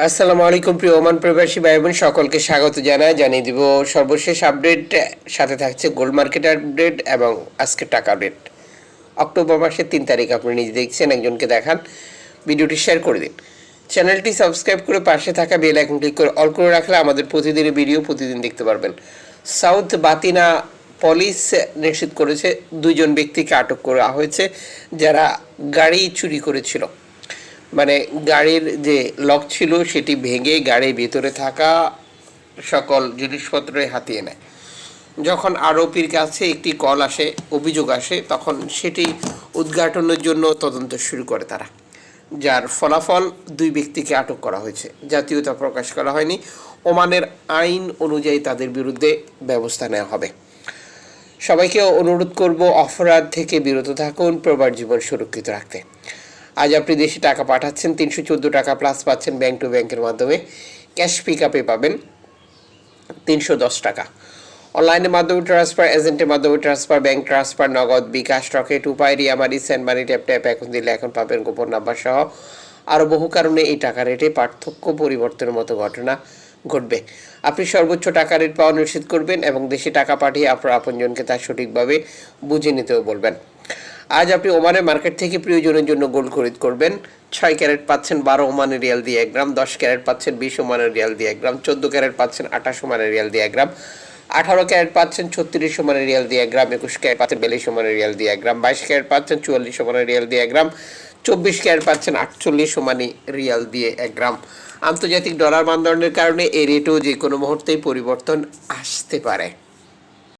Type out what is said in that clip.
আসসালামু আলাইকুম, প্রিয় ওমান প্রবাসী ভাই বোন সকলকে স্বাগত জানাই, জানিয়ে দিব সর্বশেষ আপডেট। সাথে থাকছে গোল্ড মার্কেট আপডেট এবং আজকের টাকা আপডেট। অক্টোবর মাসের তিন তারিখ, আপনি নিজে দেখছেন, একজনকে দেখান, ভিডিওটি শেয়ার করে দিন। চ্যানেলটি সাবস্ক্রাইব করে পাশে থাকা বেল আইকন ক্লিক করে অল করে রাখলে আমাদের প্রতিদিনের ভিডিও প্রতিদিন দেখতে পারবেন। সাউথ বাতিনা পুলিশ নিশ্চিত করেছে, দুইজন ব্যক্তিকে আটক করা হয়েছে, যারা গাড়ি চুরি করেছিল। মানে গাড়ির যে লক ছিল সেটি ভেঙে গাড়ির ভিতরে থাকা সকল জিনিসপত্র হাতিয়ে নেয়। যখন আরোপির কাছে একটি কল আসে, অভিযোগ আসে, তখন সেটি উদ্ঘাটনের জন্য তদন্ত শুরু করে তারা, যার ফলাফল দুই ব্যক্তিকে আটক করা হয়েছে। জাতীয়তা প্রকাশ করা হয়নি। ওমানের আইন অনুযায়ী তাদের বিরুদ্ধে ব্যবস্থা নেওয়া হবে। সবাইকে অনুরোধ করব, অপরাধ থেকে বিরত থাকুন প্রবার জীবন সুরক্ষিত রাখতে। আজ আপনি দেশে টাকা পাঠাচ্ছেন, তিনশো চোদ্দ টাকা প্লাস পাচ্ছেন ব্যাংক টু ব্যাংকের মাধ্যমে। ক্যাশ পিক আপে পাবেন তিনশো দশ টাকা। অনলাইনের মাধ্যমে ট্রান্সফার এজেন্টের মাধ্যমে ট্রান্সফার ব্যাংক ট্রান্সফার নগদ, বিকাশ রকেট উপায়, রিয়ামারি সেন্ড মানি ট্যাপ ট্যাপ এখন দিলে এখন পাবেন গোপন নাম্বার সহ আরও বহু কারণে এই টাকা রেটে পার্থক্য পরিবর্তনের মতো ঘটনা ঘটবে। আপনি সর্বোচ্চ টাকা রেট পাওয়া নিশ্চিত করবেন এবং দেশে টাকা পাঠিয়ে আপনার আপনজনকে তা সঠিকভাবে বুঝে নিতেও বলবেন। আজ আপনি ওমানের মার্কেট থেকে প্রিয়জনের জন্য গোল্ড খরিদ করবেন। ছয় ক্যারেট পাচ্ছেন বারো ওমানের রিয়াল দিয়ে এক গ্রাম, দশ ক্যারেট পাচ্ছেন বিশ ওমানের রিয়াল দিয়ে এক গ্রাম, চোদ্দ ক্যারেট পাচ্ছেন আঠাশ ওমানের রিয়াল দিয়ে এক গ্রাম, আঠারো ক্যারেট পাচ্ছেন ছত্রিশ ওমানের রিয়াল দিয়ে এক গ্রাম, একুশ ক্যারেট পাচ্ছেন বিয়াল্লিশ ওমানের রিয়াল দিয়ে এক গ্রাম, বাইশ ক্যারেট পাচ্ছেন চুয়াল্লিশ ওমানের রিয়াল দিয়ে এক গ্রাম, চব্বিশ ক্যারেট পাচ্ছেন আটচল্লিশ ওমানি রিয়াল দিয়ে এক গ্রাম। আন্তর্জাতিক ডলার মানদণ্ডের কারণে এই রেটও যে কোনো মুহূর্তেই পরিবর্তন আসতে পারে।